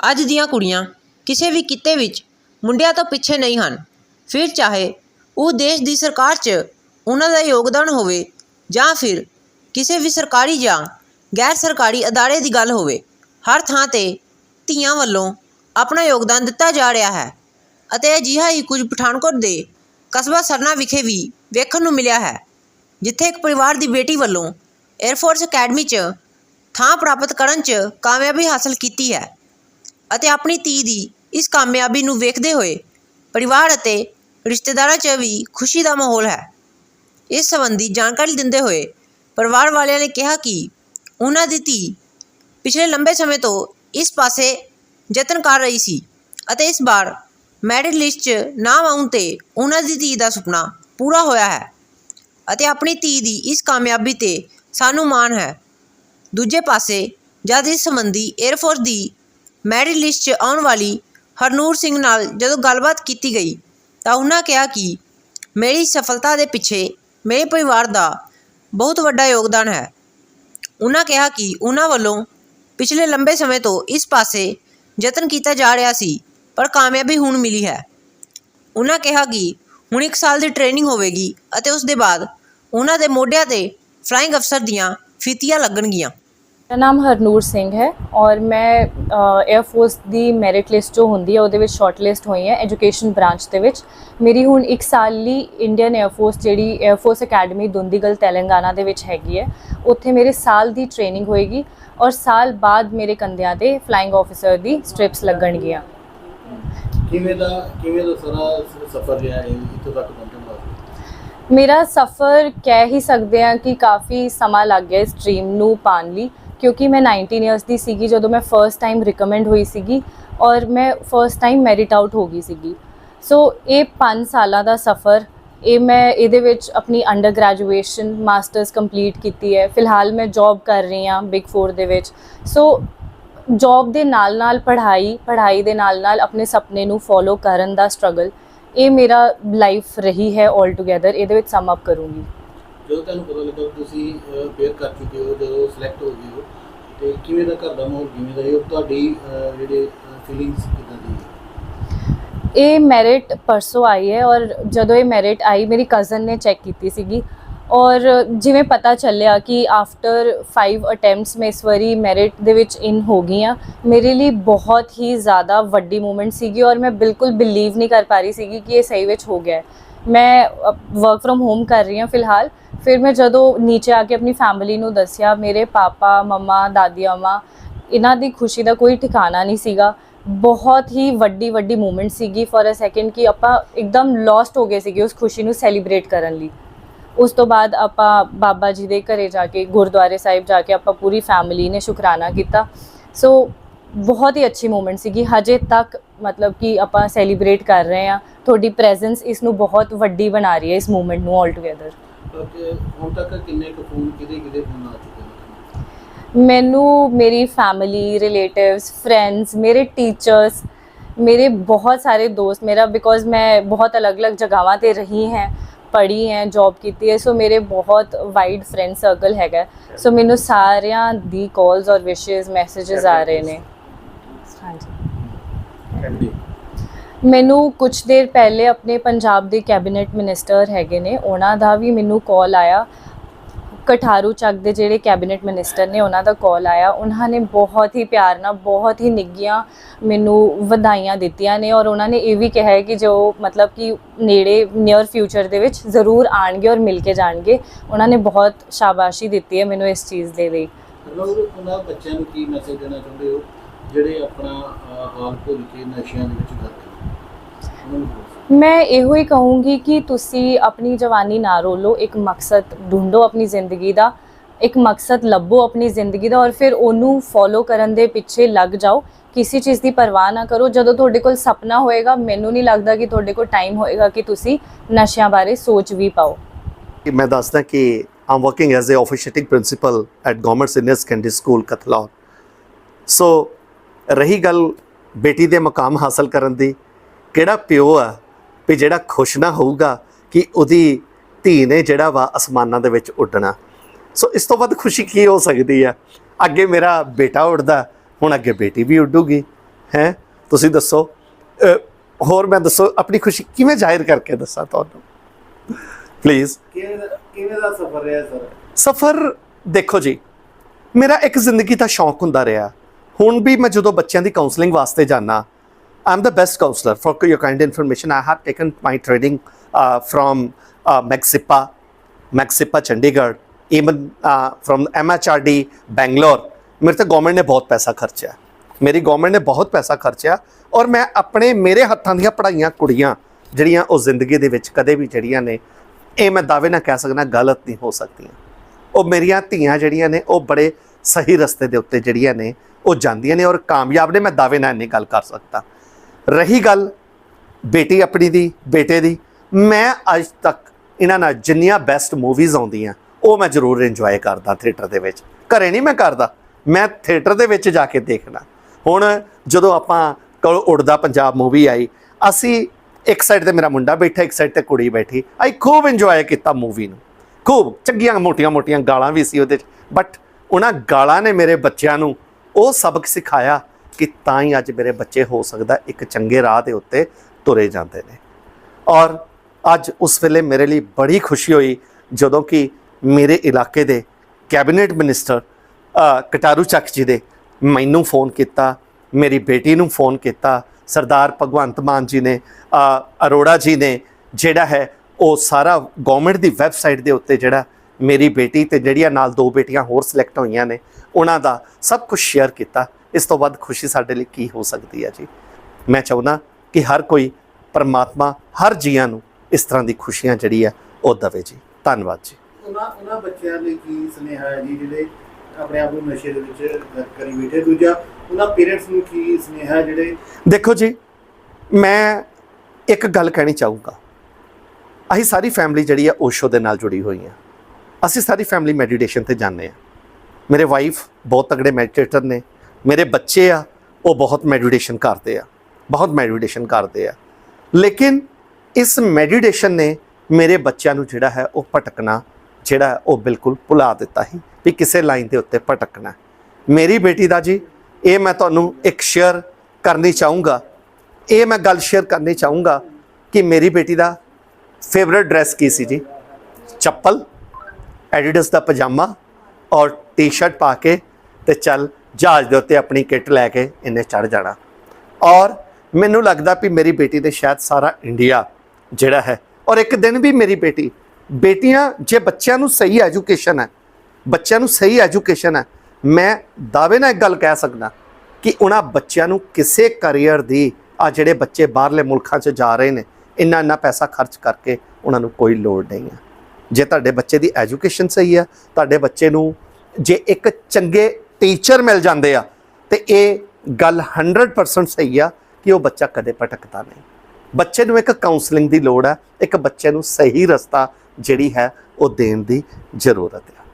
ਅੱਜ ਦੀਆਂ ਕੁੜੀਆਂ ਕਿਸੇ ਵੀ ਕਿੱਤੇ ਵਿੱਚ ਮੁੰਡਿਆਂ ਤੋਂ ਪਿੱਛੇ ਨਹੀਂ ਹਨ। ਫਿਰ ਚਾਹੇ ਉਹ ਦੇਸ਼ ਦੀ ਸਰਕਾਰ 'ਚ ਉਹਨਾਂ ਦਾ ਯੋਗਦਾਨ ਹੋਵੇ ਜਾਂ ਫਿਰ ਕਿਸੇ ਵੀ ਸਰਕਾਰੀ ਜਾਂ ਗੈਰ ਸਰਕਾਰੀ ਅਦਾਰੇ ਦੀ ਗੱਲ ਹੋਵੇ, ਹਰ ਥਾਂ ਤੇ ਧੀਆਂ ਵੱਲੋਂ ਆਪਣਾ ਯੋਗਦਾਨ ਦਿੱਤਾ ਜਾ ਰਿਹਾ ਹੈ ਅਤੇ ਅਜਿਹਾ ਹੀ ਕੁਝ ਪਠਾਨਕੋਟ ਦੇ ਕਸਬਾ ਸਰਨਾ ਵਿਖੇ ਵੀ ਵੇਖਣ ਨੂੰ ਮਿਲਿਆ ਹੈ, ਜਿੱਥੇ ਇੱਕ ਪਰਿਵਾਰ ਦੀ ਬੇਟੀ ਵੱਲੋਂ 에ਅਰਫੋਰਸ ਅਕੈਡਮੀ 'ਚ ਥਾਂ ਪ੍ਰਾਪਤ ਕਰਨ 'ਚ ਕਾਮਯਾਬੀ ਹਾਸਲ ਕੀਤੀ ਹੈ। ਅਤੇ ਆਪਣੀ ਧੀ ਦੀ ਇਸ ਕਾਮਯਾਬੀ ਨੂੰ ਵੇਖਦੇ ਹੋਏ ਪਰਿਵਾਰ ਅਤੇ ਰਿਸ਼ਤੇਦਾਰਾਂ 'ਚ ਵੀ ਖੁਸ਼ੀ ਦਾ ਮਾਹੌਲ ਹੈ। ਇਸ ਸੰਬੰਧੀ ਜਾਣਕਾਰੀ ਦਿੰਦੇ ਹੋਏ ਪਰਿਵਾਰ ਵਾਲਿਆਂ ਨੇ ਕਿਹਾ ਕਿ ਉਹਨਾਂ ਦੀ ਧੀ ਪਿਛਲੇ ਲੰਬੇ ਸਮੇਂ ਤੋਂ ਇਸ ਪਾਸੇ ਯਤਨ ਕਰ ਰਹੀ ਸੀ ਅਤੇ ਇਸ ਵਾਰ ਮੈਰਿਟ ਲਿਸਟ 'ਚ ਨਾਮ ਆਉਣ ਤੇ ਉਹਨਾਂ ਦੀ ਧੀ ਦਾ ਸੁਪਨਾ ਪੂਰਾ ਹੋਇਆ ਹੈ ਅਤੇ ਆਪਣੀ ਧੀ ਦੀ ਇਸ ਕਾਮਯਾਬੀ ਤੇ ਸਾਨੂੰ ਮਾਣ ਹੈ। ਦੂਜੇ ਪਾਸੇ ਜਦ ਇਸ ਸੰਬੰਧੀ 에ਅਰਫੋਰਸ ਦੀ ਮੈਰਿਟ ਲਿਸਟ 'ਚ ਆਉਣ ਵਾਲੀ ਹਰਨੂਰ ਸਿੰਘ ਨਾਲ ਜਦੋਂ ਗੱਲਬਾਤ ਕੀਤੀ ਗਈ ਤਾਂ ਉਹਨਾਂ ਕਿਹਾ ਕਿ ਮੇਰੀ ਸਫਲਤਾ ਦੇ ਪਿੱਛੇ ਮੇਰੇ ਪਰਿਵਾਰ ਦਾ ਬਹੁਤ ਵੱਡਾ ਯੋਗਦਾਨ ਹੈ। ਉਹਨਾਂ ਕਿਹਾ ਕਿ ਉਹਨਾਂ ਵੱਲੋਂ ਪਿਛਲੇ ਲੰਬੇ ਸਮੇਂ ਤੋਂ ਇਸ ਪਾਸੇ ਯਤਨ ਕੀਤਾ ਜਾ ਰਿਹਾ ਸੀ, ਪਰ ਕਾਮਯਾਬੀ ਹੁਣ ਮਿਲੀ ਹੈ। ਉਹਨਾਂ ਕਿਹਾ ਕਿ ਹੁਣ ਇੱਕ ਸਾਲ ਦੀ ਟ੍ਰੇਨਿੰਗ ਹੋਵੇਗੀ ਅਤੇ ਉਸ ਦੇ ਬਾਅਦ ਉਹਨਾਂ ਦੇ ਮੋਢਿਆਂ ਤੇ ਫਲਾਈਂਗ ਅਫਸਰ ਦੀਆਂ ਫੀਤੀਆਂ ਲੱਗਣਗੀਆਂ। ਮੇਰਾ ਨਾਮ ਹਰਨੂਰ ਸਿੰਘ ਹੈ ਔਰ ਮੈਂ 에ਅਰ ਫੋਰਸ ਦੀ ਮੈਰਿਟ ਲਿਸਟ ਜੋ ਹੁੰਦੀ ਹੈ ਉਹਦੇ ਵਿੱਚ ਸ਼ਾਰਟ ਲਿਸਟ ਹੋਈ ਹੈ ਐਜੂਕੇਸ਼ਨ ਬ੍ਰਾਂਚ ਦੇ ਵਿੱਚ। ਮੇਰੀ ਹੁਣ 1 ਸਾਲ ਲਈ ਇੰਡੀਅਨ 에ਅਰ ਫੋਰਸ ਜਿਹੜੀ air force academy Dundigal Telangana ਦੇ ਵਿੱਚ ਹੈਗੀ ਹੈ ਉੱਥੇ ਮੇਰੇ ਸਾਲ ਦੀ ਟ੍ਰੇਨਿੰਗ ਹੋਏਗੀ ਔਰ ਸਾਲ ਬਾਅਦ ਮੇਰੇ ਕੰਧਿਆਂ ਤੇ ਫਲਾਈਂਗ ਆਫੀਸਰ ਦੀ ਸਟ੍ਰਿਪਸ ਲੱਗਣਗੀਆਂ। ਕਿਵੇਂ ਦਾ ਕਿਵੇਂ ਦਾ ਸਾਰਾ ਸਫ਼ਰ ਰਿਹਾ ਹੈ ਇੱਥੋਂ ਤੱਕ ਪਹੁੰਚਣ ਦਾ? ਮੇਰਾ ਸਫ਼ਰ ਕਹਿ ਹੀ ਸਕਦੇ ਆ ਕਿ ਕਾਫੀ ਸਮਾਂ ਲੱਗ ਗਿਆ ਇਸ ਡ੍ਰੀਮ ਨੂੰ ਪਾਣ ਲਈ। ਕਿਉਂਕਿ ਮੈਂ 19 ਇਅਰਸ ਦੀ ਸੀਗੀ ਜਦੋਂ ਮੈਂ ਫਰਸਟ ਟਾਈਮ ਰਿਕਮੈਂਡ ਹੋਈ ਸੀਗੀ ਔਰ ਮੈਂ ਫਰਸਟ ਟਾਈਮ ਮੈਰਿਟ ਆਊਟ ਹੋ ਗਈ ਸੀਗੀ ਸੋ ਇਹ 5 ਸਾਲਾਂ ਦਾ ਸਫ਼ਰ ਇਹ ਮੈਂ ਇਹਦੇ ਵਿੱਚ ਆਪਣੀ ਅੰਡਰ ਗ੍ਰੈਜੂਏਸ਼ਨ ਮਾਸਟਰਸ ਕੰਪਲੀਟ ਕੀਤੀ ਹੈ ਫਿਲਹਾਲ ਮੈਂ ਜੌਬ ਕਰ ਰਹੀ ਹਾਂ ਬਿਗ 4 ਦੇ ਵਿੱਚ ਸੋ ਜੌਬ ਦੇ ਨਾਲ ਨਾਲ ਪੜ੍ਹਾਈ ਪੜ੍ਹਾਈ ਦੇ ਨਾਲ ਨਾਲ ਆਪਣੇ ਸੁਪਨੇ ਨੂੰ ਫੋਲੋ ਕਰਨ ਦਾ ਸਟਰਗਲ ਇਹ ਮੇਰਾ ਲਾਈਫ ਰਹੀ ਹੈ 올 ਟੁਗੇਦਰ ਇਹਦੇ ਵਿੱਚ ਸਮ ਅਪ ਕਰੂੰਗੀ ਜਦੋਂ ਤੁਹਾਨੂੰ ਪਤਾ ਲੱਗਾ ਕਿ ਤੁਸੀਂ ਪੇਅਰ ਕਰ ਚੁੱਕੇ ਹੋ, ਜਦੋਂ ਸਿਲੈਕਟ ਹੋ ਗਏ ਹੋ, ਤੇ ਕਿਵੇਂ ਦਾ ਘਰ ਦਾ ਮਾਹੌਲ, ਕਿਵੇਂ ਦਾ ਹੈ ਤੁਹਾਡੀ ਜਿਹੜੇ ਫੀਲਿੰਗਸ ਕਿਦਾਂ ਦੀ ਇਹ ਮੈਰਿਟ ਪਰਸੋਂ ਆਈ ਹੈ ਔਰ ਜਦੋਂ ਇਹ ਮੈਰਿਟ ਆਈ, ਮੇਰੀ ਕਜ਼ਨ ਨੇ ਚੈੱਕ ਕੀਤੀ ਸੀਗੀ ਔਰ ਜਿਵੇਂ ਪਤਾ ਚੱਲਿਆ ਕਿ ਆਫਟਰ 5 ਅਟੈਂਪਟਸ ਮੈਂ ਇਸ ਵਾਰੀ ਮੈਰਿਟ ਦੇ ਵਿੱਚ ਇਨ ਹੋ ਗਈ ਹਾਂ, ਮੇਰੇ ਲਈ ਬਹੁਤ ਹੀ ਜ਼ਿਆਦਾ ਵੱਡੀ ਮੂਮੈਂਟ ਸੀਗੀ ਔਰ ਮੈਂ ਬਿਲਕੁਲ ਬਿਲੀਵ ਨਹੀਂ ਕਰ ਪਾ ਰਹੀ ਸੀਗੀ ਕਿ ਇਹ ਸਹੀ ਵਿੱਚ ਹੋ ਗਿਆ ਹੈ। ਮੈਂ ਵਰਕ ਫਰਮ ਹੋਮ ਕਰ ਰਹੀ ਹਾਂ ਫਿਲਹਾਲ। ਫਿਰ ਮੈਂ ਜਦੋਂ ਨੀਚੇ ਆ ਕੇ ਆਪਣੀ ਫੈਮਿਲੀ ਨੂੰ ਦੱਸਿਆ, ਮੇਰੇ ਪਾਪਾ, ਮਮਾ, ਦਾਦੀ, ਅਮਾ, ਇਹਨਾਂ ਦੀ ਖੁਸ਼ੀ ਦਾ ਕੋਈ ਠਿਕਾਣਾ ਨਹੀਂ ਸੀਗਾ। ਬਹੁਤ ਹੀ ਵੱਡੀ ਵੱਡੀ ਮੂਮੈਂਟ ਸੀਗੀ ਫॉर ਅ ਸੈਕਿੰਡ ਕਿ ਆਪਾਂ ਇੱਕਦਮ ਲੌਸਟ ਹੋ ਗਏ ਸੀਗੇ ਉਸ ਖੁਸ਼ੀ ਨੂੰ ਸੈਲੀਬ੍ਰੇਟ ਕਰਨ ਲਈ। ਉਸ ਤੋਂ ਬਾਅਦ ਆਪਾਂ ਬਾਬਾ ਜੀ ਦੇ ਘਰੇ ਜਾ ਕੇ, ਗੁਰਦੁਆਰੇ ਸਾਹਿਬ ਜਾ ਕੇ ਆਪਾਂ ਪੂਰੀ ਫੈਮਿਲੀ ਨੇ ਸ਼ੁਕਰਾਨਾ ਕੀਤਾ। ਸੋ ਬਹੁਤ ਹੀ ਅੱਛੀ ਮੂਮੈਂਟ ਸੀਗੀ। ਹਜੇ ਤੱਕ ਮਤਲਬ ਕਿ ਆਪਾਂ ਸੈਲੀਬ੍ਰੇਟ ਕਰ ਰਹੇ ਹਾਂ ਤੁਹਾਡੀ ਪ੍ਰੈਜ਼ੈਂਸ ਇਸ ਨੂੰ ਬਹੁਤ ਵੱਡੀ ਬਣਾ ਰਹੀ ਹੈ ਇਸ ਮੂਮੈਂਟ ਨੂੰ ਆਲ ਟੁਗੇਦਰ ਕਿ ਹੁਣ ਤੱਕ ਕਿੰਨੇ ਕੁ ਫੋਨ ਕਿਹਦੇ ਕਿਹਦੇ ਫੋਨ ਆ ਚੁੱਕੇ ਨੇ? ਮੈਨੂੰ ਮੇਰੀ ਫੈਮਿਲੀ ਰਿਲੇਟਿਵਸ ਫਰੈਂਡਸ ਮੇਰੇ ਟੀਚਰਸ ਮੇਰੇ ਬਹੁਤ ਸਾਰੇ ਦੋਸਤ ਮੇਰਾ ਬਿਕੋਜ਼ ਮੈਂ ਬਹੁਤ ਅਲੱਗ-ਅਲੱਗ ਜਗ੍ਹਾਵਾਂ ਤੇ ਰਹੀ ਹਾਂ ਪੜ੍ਹੀ ਹੈ ਜੌਬ ਕੀਤੀ ਹੈ ਸੋ ਮੇਰੇ ਬਹੁਤ ਵਾਈਡ ਫਰੈਂਡ ਸਰਕਲ ਹੈਗਾ। ਸੋ ਮੈਨੂੰ ਸਾਰਿਆਂ ਦੀ ਕਾਲਸ ਔਰ ਵਿਸ਼ੇਸ ਮੈਸੇजेस ਆ ਰਹੇ ਨੇ। ਹਾਂਜੀ। ਫੈਮਿਲੀ ਮੈਨੂੰ ਕੁਝ ਦੇਰ ਪਹਿਲੇ ਆਪਣੇ ਪੰਜਾਬ ਦੇ ਕੈਬਨਿਟ ਮਿਨਿਸਟਰ ਹੈਗੇ ਨੇ ਉਹਨਾਂ ਦਾ ਵੀ ਮੈਨੂੰ ਕਾਲ ਆਇਆ। ਕਠਾਰੂ ਚੱਕ ਦੇ ਜਿਹੜੇ ਕੈਬਨਿਟ ਮਿਨਿਸਟਰ ਨੇ ਉਹਨਾਂ ਦਾ ਕਾਲ ਆਇਆ। ਉਹਨਾਂ ਨੇ ਬਹੁਤ ਹੀ ਪਿਆਰ ਨਾਲ ਬਹੁਤ ਹੀ ਨਿੱਘੀਆਂ ਮੈਨੂੰ ਵਧਾਈਆਂ ਦਿੱਤੀਆਂ ਨੇ ਔਰ ਉਹਨਾਂ ਨੇ ਇਹ ਵੀ ਕਿਹਾ ਹੈ ਕਿ ਜੋ ਮਤਲਬ ਕਿ ਨੇੜੇ ਨੀਅਰ ਫਿਊਚਰ ਦੇ ਵਿੱਚ ਜ਼ਰੂਰ ਆਣਗੇ ਔਰ ਮਿਲ ਕੇ ਜਾਣਗੇ। ਉਹਨਾਂ ਨੇ ਬਹੁਤ ਸ਼ਾਬਾਸ਼ੀ ਦਿੱਤੀ ਹੈ ਮੈਨੂੰ ਇਸ ਚੀਜ਼ ਦੇ ਲਈ। ਮਤਲਬ ਉਹਨਾਂ ਬੱਚਿਆਂ ਨੂੰ ਕੀ ਮੈਸੇਜ ਦੇਣਾ ਚਾਹੁੰਦੇ ਹੋ? ਜਿਹੜੇ ਆਪਣਾ ਹਾਲ ਭੁੱਲ ਕੇ ਨਸ਼ਿਆਂ ਦੇ ਵਿੱਚ ਕਰਦੇ। ਮੈਂ ਇਹੋ ਹੀ ਕਹੂੰਗੀ ਕਿ ਤੁਸੀਂ ਆਪਣੀ ਜਵਾਨੀ ਨਾ ਰੋਲੋ। ਇੱਕ ਮਕਸਦ ਢੂੰਡੋ ਆਪਣੀ ਜ਼ਿੰਦਗੀ ਦਾ। ਇੱਕ ਮਕਸਦ ਲੱਭੋ ਆਪਣੀ ਜ਼ਿੰਦਗੀ ਦਾ ਔਰ ਫਿਰ ਉਹਨੂੰ ਫੋਲੋ ਕਰਨ ਦੇ ਪਿੱਛੇ ਲੱਗ ਜਾਓ। ਕਿਸੇ ਚੀਜ਼ ਦੀ ਪਰਵਾਹ ਨਾ ਕਰੋ। ਜਦੋਂ ਤੁਹਾਡੇ ਕੋਲ ਸੁਪਨਾ ਹੋਏਗਾ ਮੈਨੂੰ ਨਹੀਂ ਲੱਗਦਾ ਕਿ ਤੁਹਾਡੇ ਕੋਲ ਟਾਈਮ ਹੋਏਗਾ ਕਿ ਤੁਸੀਂ ਨਸ਼ਿਆਂ ਬਾਰੇ ਸੋਚ ਵੀ ਪਾਓ। ਕਿ ਮੈਂ ਦੱਸਦਾ ਕਿ ਆਮ working as a officiating principal at government senior secondary school Katlaur so ਰਹੀ ਗੱਲ ਬੇਟੀ ਦੇ ਮਕਾਮ ਹਾਸਲ ਕਰਨ ਦੀ ਕਿਹੜਾ ਪਿਓ ਆ ਵੀ ਜਿਹੜਾ ਖੁਸ਼ ਨਾ ਹੋਊਗਾ ਕਿ ਉਹਦੀ ਧੀ ਨੇ ਜਿਹੜਾ ਵਾ ਅਸਮਾਨਾਂ ਦੇ ਵਿੱਚ ਉੱਡਣਾ। ਸੋ ਇਸ ਤੋਂ ਵੱਧ ਖੁਸ਼ੀ ਕੀ ਹੋ ਸਕਦੀ ਆ? ਅੱਗੇ ਮੇਰਾ ਬੇਟਾ ਉੱਡਦਾ ਹੁਣ ਅੱਗੇ ਬੇਟੀ ਵੀ ਉੱਡੂਗੀ ਹੈ? ਤੁਸੀਂ ਦੱਸੋ। ਹੋਰ ਮੈਂ ਦੱਸੋ ਆਪਣੀ ਖੁਸ਼ੀ ਕਿਵੇਂ ਜ਼ਾਹਿਰ ਕਰਕੇ ਦੱਸਾਂ ਤੁਹਾਨੂੰ? ਪਲੀਜ਼ ਕਿਵੇਂ ਦਾ ਸਫ਼ਰ ਰਿਹਾ ਸਰ? ਸਫਰ ਦੇਖੋ ਜੀ ਮੇਰਾ ਇੱਕ ਜ਼ਿੰਦਗੀ ਦਾ ਸ਼ੌਂਕ ਹੁੰਦਾ ਰਿਹਾ। ਹੁਣ ਵੀ ਮੈਂ ਜਦੋਂ ਬੱਚਿਆਂ ਦੀ ਕਾਉਂਸਲਿੰਗ ਵਾਸਤੇ ਜਾਣਾ I am the best counsellor for your kind information I have taken my training from MGSIPA MGSIPA Chandigarh even from MHRD Bangalore ਮੇਰੇ ਤੇ ਗਵਰਨਮੈਂਟ ਨੇ ਬਹੁਤ ਪੈਸਾ ਖਰਚਿਆ ਮੇਰੀ ਗਵਰਨਮੈਂਟ ਨੇ ਬਹੁਤ ਪੈਸਾ ਖਰਚਿਆ ਔਰ ਮੈਂ ਆਪਣੇ ਮੇਰੇ ਹੱਥਾਂ ਦੀਆਂ ਪੜ੍ਹਾਈਆਂ ਕੁੜੀਆਂ ਜਿਹੜੀਆਂ ਉਹ ਜ਼ਿੰਦਗੀ ਦੇ ਵਿੱਚ ਕਦੇ ਵੀ ਜਿਹੜੀਆਂ ਨੇ ਇਹ ਮੈਂ ਦਾਅਵੇ ਨਾਲ ਕਹਿ ਸਕਦਾ ਗਲਤ ਨਹੀਂ ਹੋ ਸਕਦੀਆਂ ਉਹ ਮੇਰੀਆਂ ਧੀਆਂ ਜਿਹੜੀਆਂ ਨੇ ਉਹ ਬੜੇ ਸਹੀ ਰਸਤੇ ਦੇ ਉੱਤੇ ਜਿਹੜੀਆਂ ਨੇ ਉਹ ਜਾਂਦੀਆਂ ਨੇ ਔਰ ਕਾਮਯਾਬ ਨੇ, ਮੈਂ ਦਾਅਵੇ ਨਾਲ ਨਹੀਂ ਗੱਲ ਕਰ ਸਕਦਾ। ਰਹੀ ਗੱਲ ਬੇਟੀ ਆਪਣੀ ਦੀ, ਬੇਟੇ ਦੀ, ਮੈਂ ਅੱਜ ਤੱਕ ਇਹਨਾਂ ਨਾਲ ਜਿੰਨੀਆਂ ਬੈਸਟ ਮੂਵੀਜ਼ ਆਉਂਦੀਆਂ, ਉਹ ਮੈਂ ਜ਼ਰੂਰ ਇੰਜੋਏ ਕਰਦਾ ਥੀਏਟਰ ਦੇ ਵਿੱਚ। ਘਰੇ ਨਹੀਂ ਮੈਂ ਕਰਦਾ, ਮੈਂ ਥੀਏਟਰ ਦੇ ਵਿੱਚ ਜਾ ਕੇ ਦੇਖਣਾ ਹੁਣ ਜਦੋਂ ਆਪਾਂ ਕੋਲ ਉੜਦਾ ਪੰਜਾਬ ਮੂਵੀ ਆਈ, ਅਸੀਂ ਇੱਕ ਸਾਈਡ ਤੇ ਮੇਰਾ ਮੁੰਡਾ ਬੈਠਾ, ਇੱਕ ਸਾਈਡ ਤੇ ਕੁੜੀ ਬੈਠੀ। ਆਈ ਖੂਬ ਇੰਜੋਏ ਕੀਤਾ ਮੂਵੀ ਨੂੰ। ਖੂਬ ਚੰਗੀਆਂ ਮੋਟੀਆਂ-ਮੋਟੀਆਂ ਗਾਲਾਂ ਵੀ ਸੀ ਉਹਦੇ ਚ। ਬਟ ਉਹਨਾਂ ਗਾਲਾਂ ਨੇ ਮੇਰੇ ਬੱਚਿਆਂ ਨੂੰ ਉਹ ਸਬਕ ਸਿਖਾਇਆ ਕਿ ਤਾਂ ਹੀ ਅੱਜ ਮੇਰੇ ਬੱਚੇ ਹੋ ਸਕਦਾ ਇੱਕ ਚੰਗੇ ਰਾਹ ਦੇ ਉੱਤੇ ਤੁਰੇ ਜਾਂਦੇ ਨੇ। ਔਰ ਅੱਜ ਉਸ ਵੇਲੇ ਮੇਰੇ ਲਈ ਬੜੀ ਖੁਸ਼ੀ ਹੋਈ ਜਦੋਂ ਕਿ ਮੇਰੇ ਇਲਾਕੇ ਦੇ ਕੈਬਨਿਟ ਮਿਨਿਸਟਰ ਕਟਾਰੂ ਚੱਕ ਜੀ ਦੇ ਮੈਨੂੰ ਫੋਨ ਕੀਤਾ, ਮੇਰੀ ਬੇਟੀ ਨੂੰ ਫੋਨ ਕੀਤਾ, ਸਰਦਾਰ ਭਗਵੰਤ ਮਾਨ ਜੀ ਨੇ ਅਰੋੜਾ ਜੀ ਨੇ, ਜਿਹੜਾ ਹੈ ਉਹ ਸਾਰਾ ਗਵਰਨਮੈਂਟ ਦੀ ਵੈਬਸਾਈਟ ਦੇ ਉੱਤੇ ਜਿਹੜਾ ਮੇਰੀ ਬੇਟੀ ਤੇ ਜਿਹੜੀਆਂ ਨਾਲ ਦੋ ਬੇਟੀਆਂ ਹੋਰ ਸਿਲੈਕਟ ਹੋਈਆਂ ਨੇ ਉਹਨਾਂ ਦਾ ਸਭ ਕੁਝ ਸ਼ੇਅਰ ਕੀਤਾ। ਇਸ ਤੋਂ ਵੱਧ ਖੁਸ਼ੀ ਸਾਡੇ ਲਈ ਕੀ ਹੋ ਸਕਦੀ ਹੈ ਜੀ? ਮੈਂ ਚਾਹੁੰਦਾ ਕਿ ਹਰ ਕੋਈ ਪਰਮਾਤਮਾ ਹਰ ਜੀਆਂ ਨੂੰ ਇਸ ਤਰ੍ਹਾਂ ਦੀ ਖੁਸ਼ੀਆਂ ਜਿਹੜੀ ਆ ਉਹ ਦਵੇ ਜੀ। ਧੰਨਵਾਦ ਜੀ। ਉਹਨਾਂ ਉਹਨਾਂ ਬੱਚਿਆਂ ਲਈ ਕੀ ਸੁਨੇਹਾ ਹੈ ਜੀ ਜਿਹੜੇ ਆਪਣੇ ਆਪ ਨੂੰ ਨਸ਼ੇ ਦੇ ਵਿੱਚ ਕਰੀ ਬੈਠੇ? ਦੂਜਾ ਉਹਨਾਂ ਪੇਰੈਂਟਸ ਨੂੰ ਕੀ ਸੁਨੇਹਾ ਹੈ ਜਿਹੜੇ ਦੇਖੋ ਜੀ ਮੈਂ ਇੱਕ ਗੱਲ ਕਹਿਣੀ ਚਾਹੂੰਗਾ। ਅਸੀਂ ਸਾਰੀ ਫੈਮਿਲੀ ਜਿਹੜੀ ਆ ਓਸ਼ੋ ਦੇ ਨਾਲ ਜੁੜੀ ਹੋਈ ਆ ਅਸੀਂ ਸਾਰੀ ਫੈਮਿਲੀ ਮੈਡੀਟੇਸ਼ਨ ਤੇ ਜਾਂਦੇ ਆ ਮੇਰੇ ਵਾਈਫ ਬਹੁਤ ਤਗੜੇ ਮੈਡੀਟੇਟਰ ਨੇ, ਮੇਰੇ ਬੱਚੇ ਆ, ਉਹ ਬਹੁਤ ਮੈਡੀਟੇਸ਼ਨ ਕਰਦੇ ਆ, ਬਹੁਤ ਮੈਡੀਟੇਸ਼ਨ ਕਰਦੇ ਆ। ਲੇਕਿਨ ਇਸ ਮੈਡੀਟੇਸ਼ਨ ਨੇ ਮੇਰੇ ਬੱਚਿਆਂ ਨੂੰ ਜਿਹੜਾ ਹੈ ਉਹ ਭਟਕਣਾ, ਜਿਹੜਾ ਉਹ ਬਿਲਕੁਲ ਭੁਲਾ ਦਿੱਤਾ ਸੀ ਵੀ ਕਿਸੇ ਲਾਈਨ ਦੇ ਉੱਤੇ ਭਟਕਣਾ। ਮੇਰੀ ਬੇਟੀ ਦਾ ਜੀ, ਇਹ ਮੈਂ ਤੁਹਾਨੂੰ ਇੱਕ ਸ਼ੇਅਰ ਕਰਨੀ ਚਾਹੂੰਗਾ। ਇਹ ਮੈਂ ਗੱਲ ਸ਼ੇਅਰ ਕਰਨੀ ਚਾਹੂੰਗਾ ਕਿ ਮੇਰੀ ਬੇਟੀ ਦਾ ਫੇਵਰਿਟ ਡਰੈਸ ਕੀ ਸੀ ਜੀ? ਚੱਪਲ। ਐਡੀਡਸ ਦਾ ਪਜਾਮਾ ਔਰ ਟੀ-ਸ਼ਰਟ ਪਾ ਕੇ ਤੇ ਚੱਲ ਜਹਾਜ਼ ਦੇ ਉੱਤੇ ਆਪਣੀ ਕਿੱਟ ਲੈ ਕੇ ਇਹਨੇ ਚੜ ਜਾਣਾ। ਔਰ ਮੈਨੂੰ ਲੱਗਦਾ ਵੀ ਮੇਰੀ ਬੇਟੀ ਦੇ ਸ਼ਾਇਦ ਸਾਰਾ ਇੰਡੀਆ ਜਿਹੜਾ ਹੈ, ਔਰ ਇੱਕ ਦਿਨ ਵੀ ਮੇਰੀ ਬੇਟੀ, ਬੇਟੀਆਂ ਜੇ ਬੱਚਿਆਂ ਨੂੰ ਸਹੀ ਐਜੂਕੇਸ਼ਨ ਹੈ, ਬੱਚਿਆਂ ਨੂੰ ਸਹੀ ਐਜੂਕੇਸ਼ਨ ਹੈ, ਮੈਂ ਦਾਅਵੇ ਨਾਲ ਇੱਕ ਗੱਲ ਕਹਿ ਸਕਦਾ ਕਿ ਉਹਨਾਂ ਬੱਚਿਆਂ ਨੂੰ ਕਿਸੇ ਕੈਰੀਅਰ ਦੀ ਆ ਜਿਹੜੇ ਬੱਚੇ ਬਾਹਰਲੇ ਮੁਲਕਾਂ 'ਚ ਜਾ ਰਹੇ ਨੇ ਇੰਨਾ ਇੰਨਾ ਪੈਸਾ ਖਰਚ ਕਰਕੇ ਉਹਨਾਂ ਨੂੰ ਕੋਈ ਲੋੜ ਨਹੀਂ ਹੈ। ਜੇ ਤੁਹਾਡੇ ਬੱਚੇ ਦੀ ਐਜੂਕੇਸ਼ਨ ਸਹੀ ਆ, ਤੁਹਾਡੇ ਬੱਚੇ ਨੂੰ ਜੇ ਇੱਕ ਚੰਗੇ ਟੀਚਰ ਮਿਲ ਜਾਂਦੇ ਆ, ਤੇ ਇਹ ਗੱਲ 100% ਸਹੀ ਆ ਕਿ ਉਹ ਬੱਚਾ ਕਦੇ ਭਟਕਦਾ ਨਹੀਂ। ਬੱਚੇ ਨੂੰ ਇੱਕ ਕਾਉਂਸਲਿੰਗ ਦੀ ਲੋੜ ਆ, ਇੱਕ ਬੱਚੇ ਨੂੰ ਸਹੀ ਰਸਤਾ ਜਿਹੜੀ ਹੈ ਉਹ ਦੇਣ ਦੀ ਜ਼ਰੂਰਤ ਹੈ